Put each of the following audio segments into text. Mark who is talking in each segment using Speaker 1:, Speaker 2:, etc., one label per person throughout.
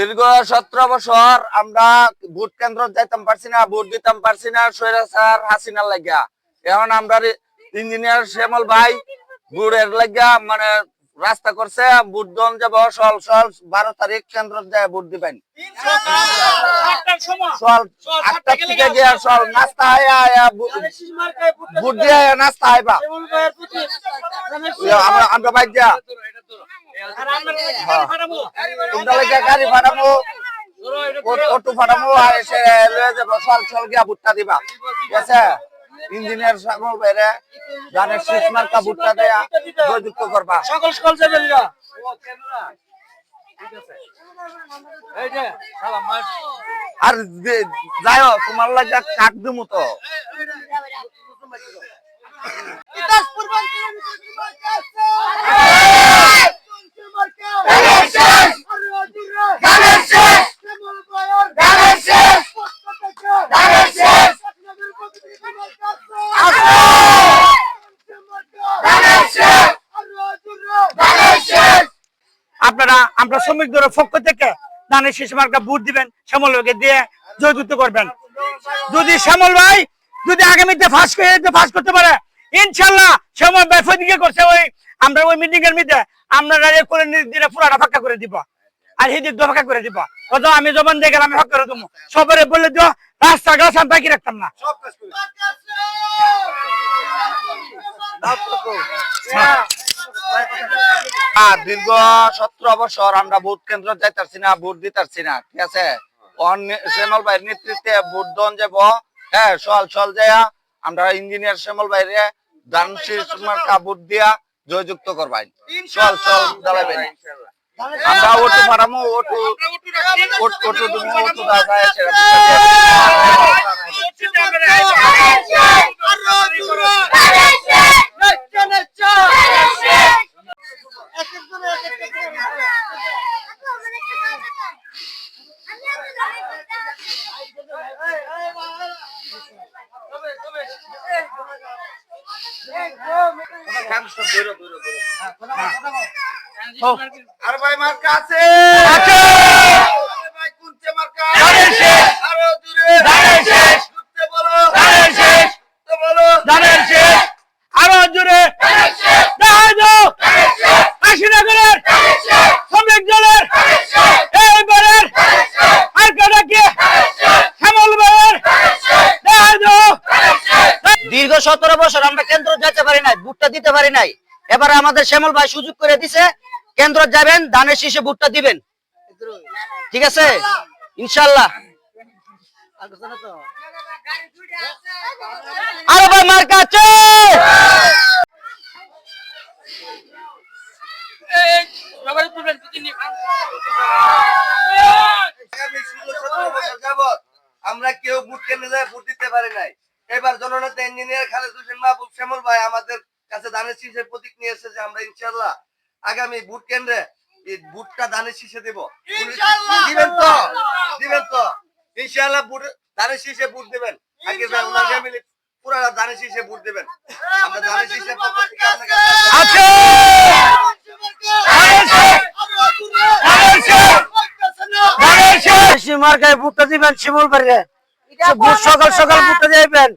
Speaker 1: দীর্ঘ সতেরো বছর আমরা ভোট কেন্দ্র যাইতাম পারছি না ভোট দিতাম পারছি না স্বৈরাচার হাসিনার লাগিয়া। এখন আমরা ইঞ্জিনিয়ার শ্যামল ভাই ভোটের লাগিয়া মানে রাস্তা করছে ভোট দন যাব সল সল বারো তারিখ কেন্দ্র যায় ভোট দিবেন। সল আটটা থেকে গিয়ে সল নাস্তা আয়া আয়া ভোট দিয়ে নাস্তা আইবা। আমরা আমরা বাইক যা তোমরা গাড়ি অটো আর এসে লয়ে যাব সল সল গিয়া ভুট্টা দিবা ঠিক আছে ইঞ্জিনিয়ার সাগর বাইরে গানের শেষ মার্কা ভুট্টা দেয়া করবা
Speaker 2: সকল সকল যাবেন গা এই যে সালাম
Speaker 1: আর যে- তোমার লাগে কাক দিমু তো
Speaker 3: শ্রমিকদের পক্ষ থেকে ধানের মার্কা ভোট দিবেন শ্যামল ভাইকে দিয়ে জয়যুক্ত করবেন। যদি শ্যামল ভাই যদি আগামীতে ফাঁস করে ফাঁস করতে পারে ইনশাল্লাহ শ্যামল ভাই ফদিকে করছে ওই আমরা ওই মিটিং এর মধ্যে আমরা দিলে পুরাটা ফাঁকা করে দিব আর হিদিক দো ফাঁকা করে দিব। কত আমি জবান দিয়ে গেলাম আমি ফাঁকা করে দেবো। সবারে বলে দিও রাস্তা গাছ আমি বাকি রাখতাম না।
Speaker 1: আর দীর্ঘ সতেরো বছর আমরা ভোট কেন্দ্র যাইতারছি না ভোট দিতারছি না ঠিক আছে শ্যামল ভাইয়ের নেতৃত্বে ভোট দন যাব হ্যাঁ সল সল যায়া আমরা ইঞ্জিনিয়ার শ্যামল ভাইরে দিয়া জয়যুক্ত করবাই চল চল দাঁড়াবেন আমরা ওটু মারামো ওটু ওট- দুমো ওটু দাদা আর ভাই আছে
Speaker 3: আছে।
Speaker 1: আরে ভাই কোনছে মার্কা
Speaker 3: ধানের শেষ।
Speaker 1: আরও দূরে
Speaker 3: ধানের শেষ।
Speaker 1: ঘুরতে বলো
Speaker 3: ধানের শেষ।
Speaker 1: ঘুরতে বলো
Speaker 3: ধানের শেষ আরও জোরে দেখা দাও কাশীনগরের শ্রমিক দলের এইবারের আর কাটাকে শ্যামল ভাইয়ের দেখা দাও
Speaker 4: দীর্ঘ সতেরো বছর আমরা কেন্দ্র যেতে পারি নাই ভুট্টা দিতে পারি নাই। এবার আমাদের শ্যামল ভাই সুযোগ করে দিছে, কেন্দ্র যাবেন ধানের শীষে ভুট্টা দিবেন। ঠিক আছে? ইনশাল্লাহ।
Speaker 1: আমরা কেউ ভোট কেন্দ্রে ভোট দিতে পারি নাই। এবার জননেতা, ইঞ্জিনিয়ার খালেদ হোসেন মাহবুব, শ্যামল ভাই আমাদের কাছে ধানের শীষের প্রতীক নিয়ে এসেছে আমরা ইনশাল্লাহ আগামী ভোট কেন্দ্রে এই ভোটটা ধানের শীষে দেব। দিবেন তো? দিবেন তো? ইনশাল্লাহ ভোট ধানের শীষে ভোট দেবেন। আগে ওনার ফ্যামিলি পুরা ধানের শীষে ভোট দেবেন। আমরা ধানের
Speaker 3: আছে। মার্কায় শিমুল সকাল সকাল ভুট্টা দিবেন।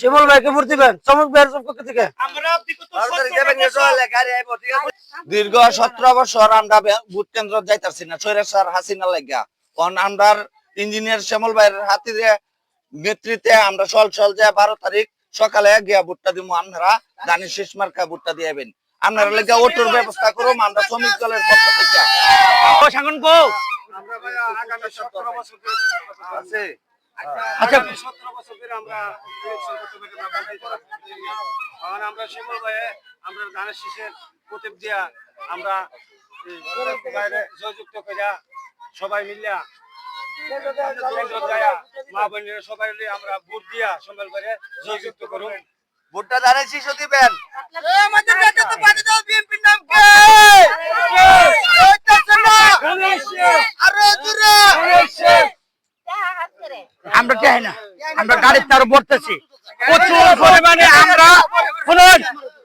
Speaker 3: শিমুল ভাইকে ভোট দিবেন চমক ভাইয়ের পক্ষ থেকে।
Speaker 1: দীর্ঘ সতেরো বছর আমরা ভোট কেন্দ্র যাইতারছি না স্বৈরাচার হাসিনা লাগিয়া। কারণ আমরা ইঞ্জিনিয়ার শ্যামল ভাইয়ের হাতিরে নেতৃত্বে আমরা সল সল যে বারো তারিখ সকালে গিয়া ভোটটা দিব আপনারা দানি শেষ মার্কা ভোটটা দিয়েবেন আপনারা লেগে অটোর ব্যবস্থা করুম আমরা শ্রমিক দলের পক্ষ থেকে।
Speaker 3: ও সাঙ্গন কো
Speaker 2: আমরা ভাই আগামী 17 বছর
Speaker 1: আছে
Speaker 3: আচ্ছা।
Speaker 2: 17 বছর ধরে আমরা আমরা শিমুল ভাইয়ে আমরা ধানের শীষের প্রতীক দিয়া আমরা জয়যুক্ত করিয়া সবাই মিলিয়া মা বোনেরা সবাই আমরা ভোট দিয়া সম্মেল করে জয়যুক্ত করুন।
Speaker 1: ভোটটা দানি শেষ দিবেন। আরও দূরে
Speaker 3: না। আমরা গাড়ির তার বলতেছি প্রচুর পরিমাণে আমরা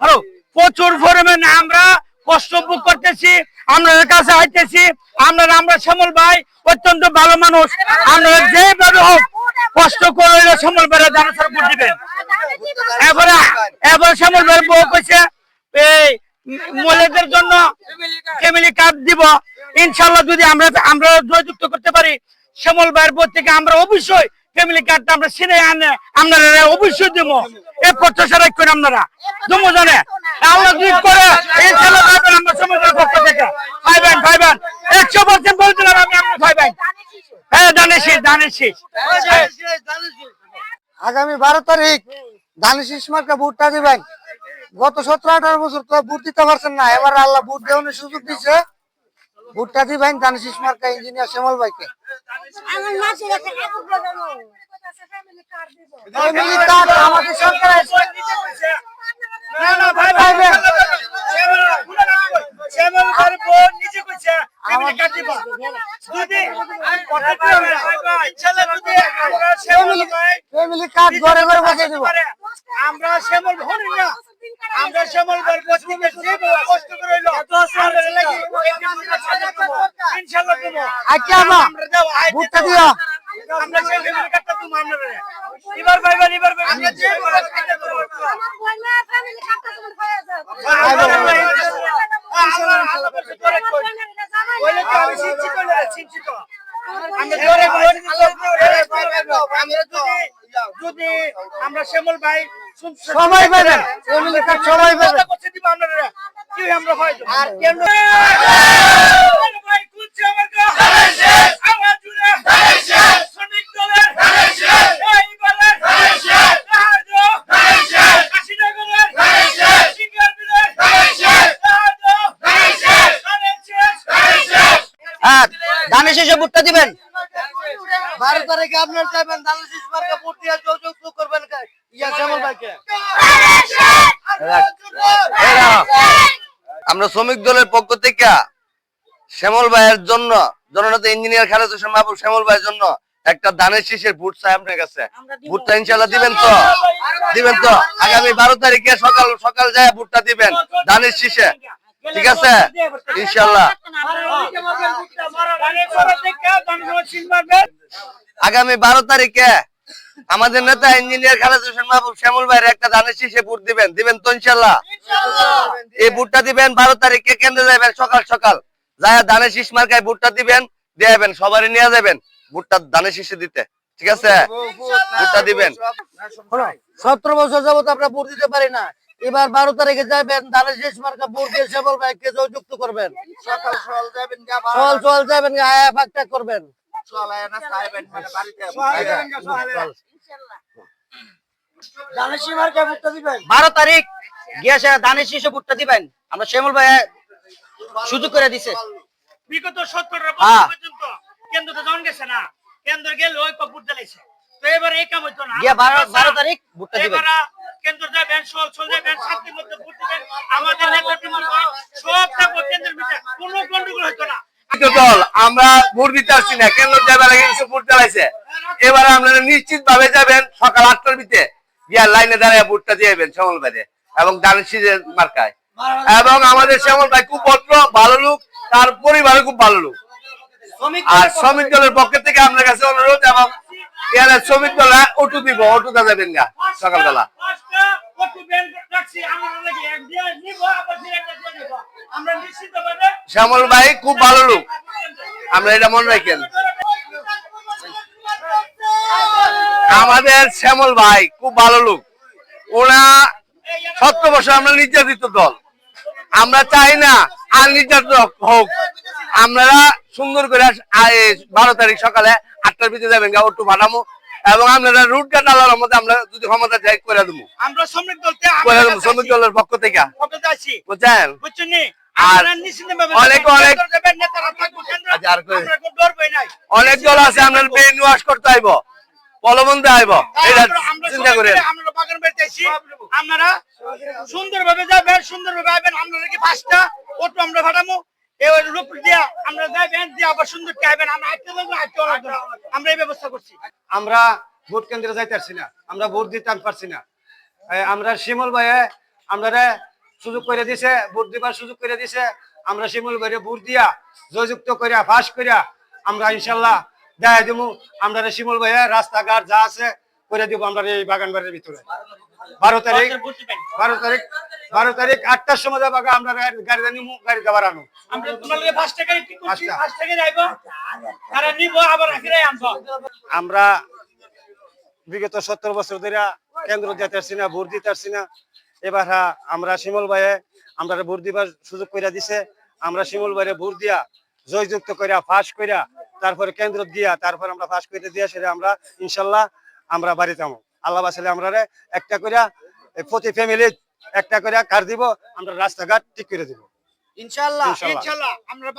Speaker 3: হ্যালো প্রচুর পরিমাণে আমরা কষ্ট ভোগ করতেছি আপনাদের কাছে আইতেছি আপনারা আমরা শ্যামল ভাই অত্যন্ত ভালো মানুষ। আপনারা যেভাবে হোক কষ্ট করে শ্যামল ভাইয়ের দানের শীষে ভোট দিবেন। এবারে এবার শ্যামল ভাই বউ কইছে এই মহিলাদের জন্য ফ্যামিলি কার্ড দিব। ইনশাল্লাহ যদি আমরা আমরা জয়যুক্ত করতে পারি শ্যামল ভাইয়ের বোধ থেকে আমরা অবশ্যই ফ্যামিলি কার্ডটা আমরা ছিনে আনে, আপনারা অবশ্যই এই প্রত্যাশা রাখবেন আপনারা। জানে? করে আমরা সমাজের পক্ষ থেকে। পাইবেন পাইবেন একশো পার্সেন্ট বলে দিলাম আমি আপনি পাইবেন হ্যাঁ
Speaker 5: আগামী বারো তারিখ দানিশ ইসমারকে ভোটটা দিবেন। গত সতেরো আঠারো বছর তো ভোট দিতে পারছেন না। এবার আল্লাহ ভোট দেওয়ার সুযোগ দিচ্ছে ভোটটা দিবেন দানিশ ইসমারকে ইঞ্জিনিয়ার শ্যামল ভাইকে আমাদের সরকার
Speaker 3: আমরা শ্যামল ভাই
Speaker 5: ঘরে ঘরে বসে দিব
Speaker 3: আমরা শ্যামল না আমরা শ্যামল ভাই কষ্ট করে হইল আমরা লাগি ইনশাআল্লাহ দেবো
Speaker 5: আজকে আমরা ভোটটা দিও
Speaker 3: আমরা সেই ফ্যামিলি কার্ডটা তুমি আমরা এবার ভাই ভাই এবার ভাই আমরা যে বলে তো আমি চিনছি তো না। চিনছি আমরা জোরে আমরা যদি যদি আমরা শ্যামল ভাই
Speaker 5: সবাই পাবেন ফ্যামিলি সবাই পাবেন
Speaker 3: কি আমরা হয় আর কেন
Speaker 4: দানের শেষে ভোটটা দিবেন।
Speaker 5: বারো তারিখে আপনার চাইবেন দানিশ ইসমারকে ভোট দিয়ে করবেন ইয়া শ্যামল ভাইকে।
Speaker 6: আমরা শ্রমিক দলের পক্ষ থেকে শ্যামল ভাইয়ের জন্য জননেতা ইঞ্জিনিয়ার খালেদ হোসেন মাহবুব শ্যামল ভাইয়ের জন্য একটা ধানের শীষের ভোট চাই আপনার কাছে ভোটটা ইনশাল্লাহ দিবেন তো? দিবেন তো? আগামী বারো তারিখে সকাল সকাল যায় ভোটটা দিবেন দানের শীষে। ঠিক আছে? ইনশাল্লাহ আগামী বারো তারিখে আমাদের নেতা ইঞ্জিনিয়ার খালেদ হোসেন মাহবুব শ্যামল ভাইয়ের একটা ধানের শীষে ভোট দিবেন। দিবেন তো ইনশাল্লাহ এই ভোটটা দিবেন বারো তারিখে কেন্দ্রে যাবেন সকাল সকাল। যায় ধানের শীষ মার্কায় ভোটটা দিবেন দিয়ে যাবেন সবারই নিয়ে যাবেন। ভোটটা ধানের শীষে দিতে ঠিক আছে? ভোটটা দিবেন।
Speaker 5: সতেরো বছর যাবত আমরা ভোট দিতে পারি না। এবার বারো তারিখে যাবেন দানিশ ইসমারকে ভোট দিয়ে শ্যামল ভাইকে যৌযুক্ত করবেন। সকাল সকাল যাবেন সকাল সকাল যাবেন আয়া ফাঁকটা করবেন
Speaker 4: বারো তারিখ গিয়ে সে দানের শেষে ভোটটা দিবেন। আমরা শ্যামল ভাই সুযোগ করে দিছে।
Speaker 3: বিগত সত্তর
Speaker 4: হ্যাঁ।
Speaker 3: বছর পর্যন্ত কেন্দ্রতে জন গেছে না কেন্দ্র গেলে ওই কপুর তো এবার এই কাম হইতো না।
Speaker 4: বারো তারিখ ভোটটা দিবেন।
Speaker 3: এবার কেন্দ্র সল যাবেন শান্তির মধ্যে ভোট দিবেন। আমাদের নেতা কর্মী সব থাকব কেন্দ্রের কোনো গন্ডগোল হইতো না।
Speaker 6: দল আমরা ভোট দিতে আসছি না। কেন্দ্র যাবার আগে কিছু ভোট চালাইছে এবার আপনারা নিশ্চিত ভাবে যাবেন সকাল আটটার ভিতরে। গিয়া লাইনে দাঁড়িয়ে ভোটটা দিয়ে যাবেন ভাইরে এবং শীষের মার্কায়। এবং আমাদের শ্যামল ভাই খুব ভদ্র ভালো লোক তার পরিবারে খুব ভালো লোক। আর শ্রমিক দলের পক্ষ থেকে আপনার কাছে অনুরোধ এবং এর শ্রমিক দল অটু দিব অটুতে যাবেন গা সকালবেলা। শ্যামল ভাই খুব ভালো লোক। আমরা এটা মনে রাখেন। আমাদের শ্যামল ভাই খুব ভালো লোক। ওরা সত্তর বছর আমরা নির্যাতিত দল। আমরা চাই না আর নির্যাতিত হোক। আপনারা সুন্দর করে বারো তারিখ সকালে আটটার ভিতরে যাবেন গা একটু বানামো এবং আপনারা রুট কাট আল্লাহর মধ্যে আমরা যদি ক্ষমতা যাই করে দেবো।
Speaker 3: আমরা শ্রমিক দলতে
Speaker 6: করে দেবো শ্রমিক দলের পক্ষ থেকে। বুঝছেন?
Speaker 3: বুঝছেন
Speaker 6: আর অনেক- অনেক- আচ্ছা,
Speaker 3: আমরা
Speaker 6: অনেক দল আছে আপনার ব্রেন ওয়াশ করতে আইব পলবন্ধে আইব। এটা চিন্তা
Speaker 3: মিলে আমরা বাগান বাড়িতে আইছি আপনারা সুন্দরভাবে যাবেন সুন্দরভাবে আইবেন। আপনারা কি পাঁচটা অটো আমরা ভাড়ামো এই রূপ দিয়া আমরা
Speaker 2: ভোট কেন্দ্রে যাইতে পারছি না। আমরা ভোট দিতে পারছি না। আমরা শিমল ভাইয়ে আমরা সুযোগ করে দিছে ভোট দিবার সুযোগ করে দিছে। আমরা শিমুল ভাইরে ভোট দিয়া জয়যুক্ত করিয়া ফাঁস করিয়া আমরা ইনশাল্লাহ দেখা দিব আমরা শিমুল ভাইয়া রাস্তাঘাট যা আছে করে দিব আমরা এই বাগান বাড়ির ভিতরে। বারো তারিখ বারো তারিখ বারো তারিখ আটটার সময় যাব আমরা গাড়িতে
Speaker 3: আমরা তারা নিব
Speaker 2: আমরা বিগত সত্তর বছর ধরে কেন্দ্র পারছি না ভোট দিতে পারছি না। এবার আমরা শিমল ভাইয়ে আমরা ভোট দিবার সুযোগ করে দিছে। আমরা শিমল ভাইয়ে ভোট দিয়া জয়যুক্ত করিয়া ফাঁস করিয়া তারপরে কেন্দ্র গিয়া তারপর আমরা ফাঁস করে দিয়া সেটা আমরা ইনশাল্লাহ আমরা বাড়িতে যাব। আল্লাহ বাসালে আমরা রে একটা করিয়া প্রতি ফ্যামিলি একটা করে কার দিব আমরা রাস্তাঘাট ঠিক করে দিব।
Speaker 4: ইনশাল্লাহ
Speaker 3: আমরা